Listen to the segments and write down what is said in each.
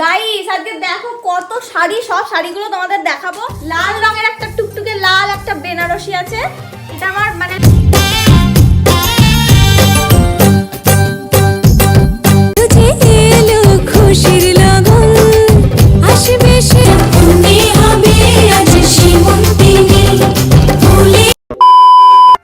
Guys আজকে দেখো কত শাড়ি সব শাড়িগুলো তোমাদের দেখাবো। লাল রঙের একটা টুকটুকে লাল একটা বেনারসি আছে। এটা আমার মানে খুশির লগন আসবে সে হবে আজ Simantini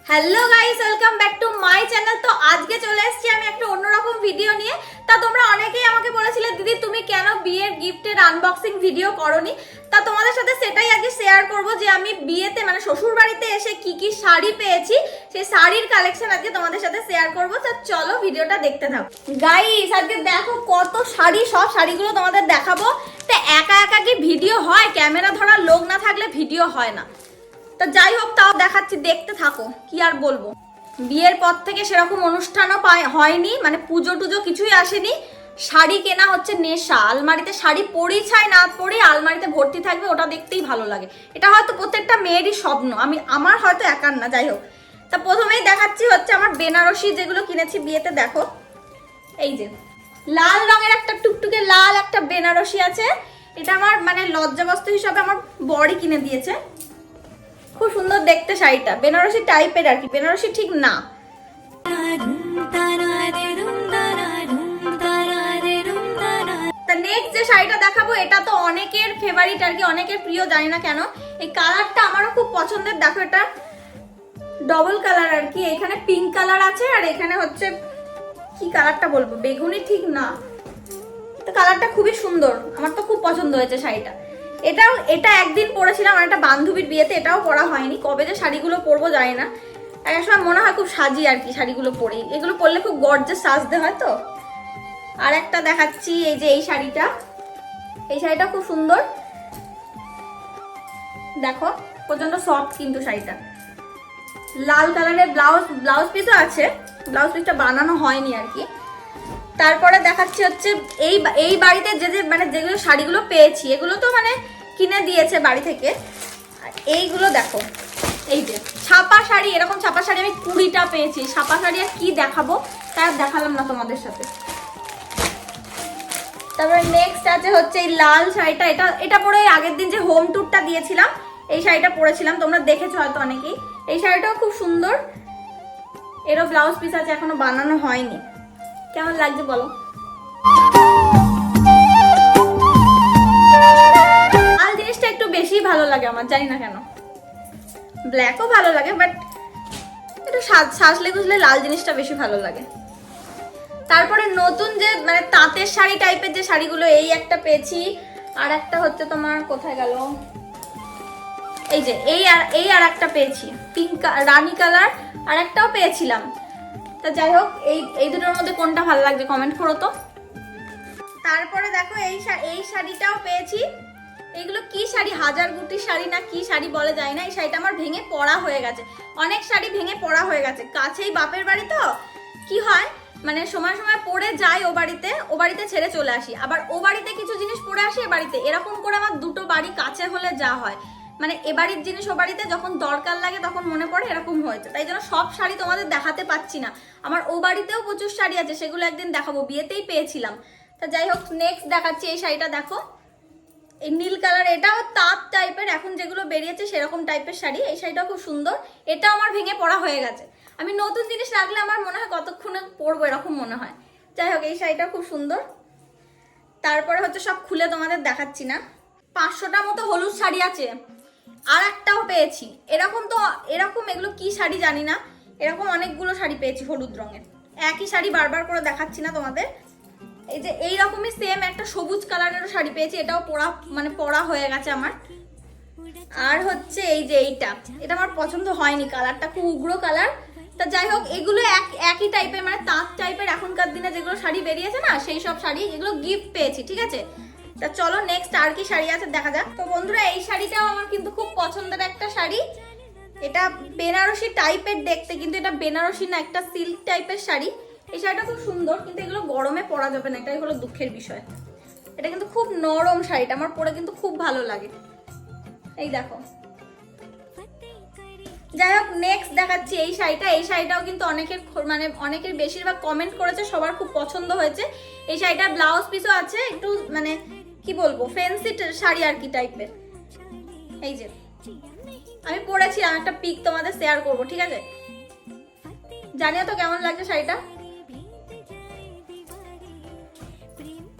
hello guys welcome back to my channel তো আজকে চলে এসেছি আমি একটা অন্যরকম ভিডিও নিয়ে। তা তোমরা অনেকেই আমাকে বলেছিলে, দিদি, তুমি কেন বিয়ের গিফটের আনবক্সিং ভিডিও করনি? তা তোমাদের সাথে সেটাই আজকে শেয়ার করব যে আমি বিয়েতে মানে শ্বশুর বাড়িতে এসে কি কি শাড়ি পেয়েছি, সেই শাড়ির কালেকশন আজকে তোমাদের সাথে শেয়ার করব। তা চলো ভিডিওটা দেখতে থাকো। গাইস আজকে দেখো কত শাড়ি, সব শাড়িগুলো তোমাদের দেখাবো। তো একা একা কি ভিডিও হয়? ক্যামেরা ধরার লোক না থাকলে ভিডিও হয় না। তা যাই হোক, তাও দেখাচ্ছি, দেখতে থাকো, কি আর বলব। বিয়ের পর থেকে সেরকম অনুষ্ঠানও পায়, হয়নি মানে পুজো টুজো কিছুই আসেনি। শাড়ি কেনা হচ্ছে নেশা, আলমারিতে শাড়ি পরি ছাই না পরি আলমারিতে ভর্তি থাকবে, ওটা দেখতেই ভালো লাগে। এটা হয়তো প্রত্যেকটা মেয়েরই স্বপ্ন, আমি, আমার হয়তো একার না, যাই হোক। তা প্রথমেই দেখাচ্ছি হচ্ছে আমার বেনারসি যেগুলো কিনেছি বিয়েতে, দেখো। এই যে, লাল রঙের একটা টুকটুকে লাল একটা বেনারসি আছে। এটা আমার মানে লজ্জাবস্তু হিসাবে আমার বড়ি কিনে দিয়েছে। দেখতে শাড়িটা। বেনারসি টাইপের আর কি, বেনারসি ঠিক না। যে শাড়িটা দেখাবো, এটা তো অনেকের ফেভারিট আর কি, অনেকের প্রিয়, জানি না কেন। এই কালারটা আমারও খুব পছন্দের। ডবল কালার আর কি, এখানে পিঙ্ক কালার আছে আর এখানে হচ্ছে, কি কালারটা বলব, বেগুনি ঠিক না। কালারটা খুবই সুন্দর, আমার তো খুব পছন্দ হয়েছে শাড়িটা। এটাও, এটা একদিন পরেছিলাম আর একটা বান্ধবীর বিয়েতে এটাও পরা হয়নি। কবে যে শাড়িগুলো পরবো জানি না। এক সময় মনে হয় খুব সাজি আর কি শাড়িগুলো পরেই এগুলো পরলে খুব গর্জে সাজতে হয় তো। আর একটা দেখাচ্ছি এই যে এই শাড়িটা। এই শাড়িটা খুব সুন্দর। দেখো প্রচণ্ড সফট কিন্তু শাড়িটা। লাল কালারের ব্লাউজ ব্লাউজ পিসও আছে। ব্লাউজ পিসটা বানানো হয়নি আর কি। তারপরে দেখাচ্ছি হচ্ছে এই এই বাড়িতে যে যে মানে যেগুলো শাড়িগুলো পেয়েছি, এগুলো তো মানে কিনে দিয়েছে বাড়ি থেকে। এইগুলো দেখো, এই যে ছাপা শাড়ি, এরকম ছাপা শাড়ি আমি কুড়িটা পেয়েছি। ছাপা শাড়ি আর কি দেখাবো তাই আর দেখালাম না তোমাদের সাথে। তারপরে নেক্সট আছে হচ্ছে এই লাল শাড়িটা। এটা এটা পরে আগের দিন যে হোম ট্যুরটা দিয়েছিলাম, এই শাড়িটা পরেছিলাম। তোমরা দেখেছ হয়তো অনেকেই। এই শাড়িটাও খুব সুন্দর। এরও ব্লাউজ পিস আছে, এখনও বানানো হয়নি। কেমন লাগছে বলো? লাল জিনিসটা একটু বেশি ভালো লাগে আমার, জানি না কেন। ব্ল্যাকও ভালো লাগে বাট একটু সাজ সাজলে গুজলে লাল জিনিসটা বেশি ভালো লাগে। তারপরে নতুন যে মানে তাঁতের শাড়ি টাইপের যে শাড়িগুলো, এই একটা পেয়েছি। আর একটা হচ্ছে তোমার, কোথায় গেল? এই যে, এই আর এই আর একটা পেয়েছি। পিঙ্ক রানী কালার আর একটাও পেয়েছিলাম। তা যাই হোক, এই এই দুটোর মধ্যে কোনটা ভালো লাগছে কমেন্ট করো তো। তারপরে দেখো এই এই শাড়িটাও পেয়েছি। এগুলো কি শাড়ি? হাজার গুটি শাড়ি না কি শাড়ি বলে যায় না। এই শাড়িটা আমার ভেঙে পড়া হয়ে গেছে। অনেক শাড়ি ভেঙে পড়া হয়ে গেছে। কাছেই বাপের বাড়ি তো। কি হয়? মানে সময় সময় পড়ে যাই ও বাড়িতে ও বাড়িতে ছেড়ে চলে আসি। আবার ও বাড়িতে কিছু জিনিস পড়ে আসি এ বাড়িতে। এরকম করে আমার দুটো বাড়ি কাছে হলে যা হয়। মানে এ বাড়ির জিনিস ও বাড়িতে যখন দরকার লাগে তখন মনে পড়ে, এরকম হয়েছে। তাই জন্য সব শাড়ি তোমাদের দেখাতে পাচ্ছি না। আমার ও বাড়িতেও প্রচুর শাড়ি আছে, সেগুলো একদিন দেখাবো, বিয়েতেই পেয়েছিলাম। তা যাই হোক নেক্সট দেখাচ্ছি এই শাড়িটা, দেখো। এই নীল কালার, এটাও তাঁত টাইপের এখন যেগুলো বেরিয়েছে সেরকম টাইপের শাড়ি। এই শাড়িটাও খুব সুন্দর এটা আমার ভেঙে পড়া হয়ে গেছে। আমি নতুন জিনিস রাখলে আমার মনে হয় কতক্ষণে পরবো, এরকম মনে হয়। যাই হোক, এই শাড়িটা খুব সুন্দর। তারপরে হচ্ছে সব খুলে তোমাদের দেখাচ্ছি না। পাঁচশোটা মতো হলুদ শাড়ি আছে। আর একটাও পেয়েছি। এরকম তো, এরকম এগুলো কি শাড়ি জানি না। এরকম অনেকগুলো শাড়ি পেয়েছি হলুদ রঙের। একই শাড়ি বারবার করে দেখাচ্ছি না তোমাদের। এই যে এই রকমই সেম একটা সবুজ কালারেরও শাড়ি পেয়েছি। এটাও পরা মানে পরা হয়ে গেছে আমার। আর হচ্ছে এই যে এইটা। এটা আমার পছন্দ হয়নি কালারটা, খুব উগ্র কালার। তা যাই হোক, এগুলো এক, একই টাইপের মানে তাঁত টাইপের এখনকার দিনে যেগুলো শাড়ি বেরিয়েছে না, সেই সব শাড়ি এগুলো গিফট পেয়েছি, ঠিক আছে? তা চলো নেক্সট আর কি শাড়ি আছে দেখা যাক। তো বন্ধুরা, এই শাড়িটাও আমার কিন্তু খুব পছন্দের একটা শাড়ি। এটা বেনারসি টাইপের দেখতে, কিন্তু এটা বেনারসি না, একটা সিল্ক টাইপের শাড়ি। এই শাড়িটা খুব সুন্দর, কিন্তু এগুলো গরমে পরা যাবে না, এটাই হলো দুঃখের বিষয়। এটা কিন্তু খুব নরম শাড়িটা, আমার পরে কিন্তু খুব ভালো লাগে। এই দেখো। যাই হোক নেক্সট দেখাচ্ছি এই শাড়িটা। এই শাড়িটাও কিন্তু অনেকের মানে অনেকের বেশিরভাগ কমেন্ট করেছে, সবার খুব পছন্দ হয়েছে। এই শাড়িটার ব্লাউজ পিসও আছে, একটু মানে কি বলব ফ্যান্সি শাড়ি আর কি টাইপের এই যে, আমি পরেছিলাম একটা পিক তোমাদের শেয়ার করব, ঠিক আছে? জানিও তো কেমন লাগছে শাড়িটা?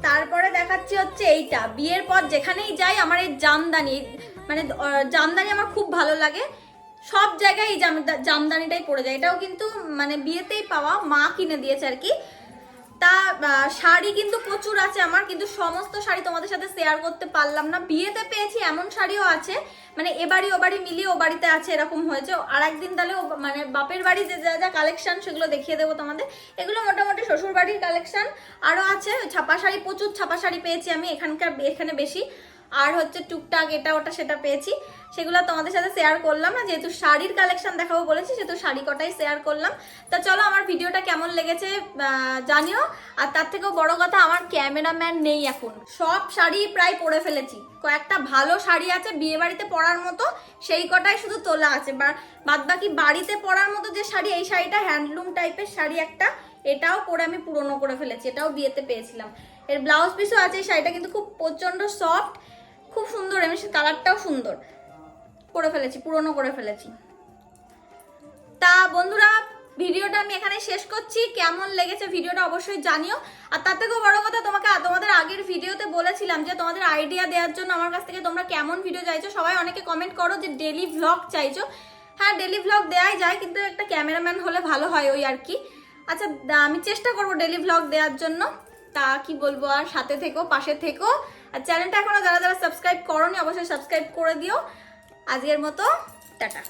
তারপরে দেখাচ্ছি হচ্ছে এইটা। বিয়ের পর যেখানেই যাই, আমার এই জামদানি মানে জামদানি আমার খুব ভালো লাগে। সব জায়গায় এই জামদানিটাই পরে যায়। এটাও কিন্তু মানে বিয়েতেই পাওয়া। মা কিনে দিয়েছে আর কি। তা শাড়ি কিন্তু প্রচুর আছে আমার, কিন্তু সমস্ত শাড়ি তোমাদের সাথে শেয়ার করতে পারলাম না। বিয়েতে পেয়েছি, এমন শাড়িও আছে মানে এ বাড়ি ও বাড়ি মিলিয়ে ও বাড়িতে আছে, এরকম হয়েছে। আর একদিন তাহলে মানে বাপের বাড়ি যে, যা যা কালেকশান সেগুলো দেখিয়ে দেবো তোমাদের। এগুলো মোটামুটি শ্বশুর বাড়ির কালেকশন আরও আছে ছাপা শাড়ি, প্রচুর ছাপা শাড়ি পেয়েছি আমি, এখানকার, এখানে বেশি। আর হচ্ছে টুকটাক এটা ওটা সেটা পেয়েছি। সেগুলো তোমাদের সাথে শেয়ার করলাম না, যেহেতু শাড়ির কালেকশন দেখাবো বলেছি, সেহেতু শাড়ি কটাই শেয়ার করলাম। তা চলো আমার ভিডিওটা কেমন লেগেছে জানিও। আর তার থেকেও বড় কথা, আমার ক্যামেরাম্যান নেই এখন। সব শাড়ি প্রায় পরে ফেলেছি। কয়েকটা ভালো শাড়ি আছে বিয়ে বাড়িতে পরার মতো, সেই কটাই শুধু তোলা আছে। বাদ বাকি বাড়িতে পরার মতো যে শাড়ি, এই শাড়িটা হ্যান্ডলুম টাইপের শাড়ি একটা। এটাও পরে আমি পুরনো করে ফেলেছি, এটাও বিয়েতে পেয়েছিলাম। এর ব্লাউজ পিসও আছে শাড়িটা কিন্তু খুব প্রচণ্ড সফট খুব সুন্দর, এমনি কালারটাও সুন্দর। করে ফেলেছি, পুরনো করে ফেলেছি। তা বন্ধুরা, ভিডিওটা আমি এখানে শেষ করছি। কেমন লেগেছে ভিডিওটা অবশ্যই জানিও। আর তার থেকেও বড় কথা, তোমাকে, তোমাদের আগের ভিডিওতে বলেছিলাম যে, তোমাদের আইডিয়া দেওয়ার জন্য আমার কাছ থেকে তোমরা কেমন ভিডিও চাইছো। সবাই অনেকে কমেন্ট করো যে ডেলি ভ্লগ চাইছো। হ্যাঁ ডেলি ভ্লগ দেওয়াই যায়, কিন্তু একটা ক্যামেরাম্যান হলে ভালো হয় ওই আর কি। আচ্ছা আমি চেষ্টা করব ডেলি ভ্লগ দেওয়ার জন্য। তা কি বলব আর, সাথে থেকো, পাশে থেকো। আর চ্যানেলটা এখনও যারা যারা সাবস্ক্রাইব করোনি, অবশ্যই সাবস্ক্রাইব করে দিও। আজকের মতো, টাটা।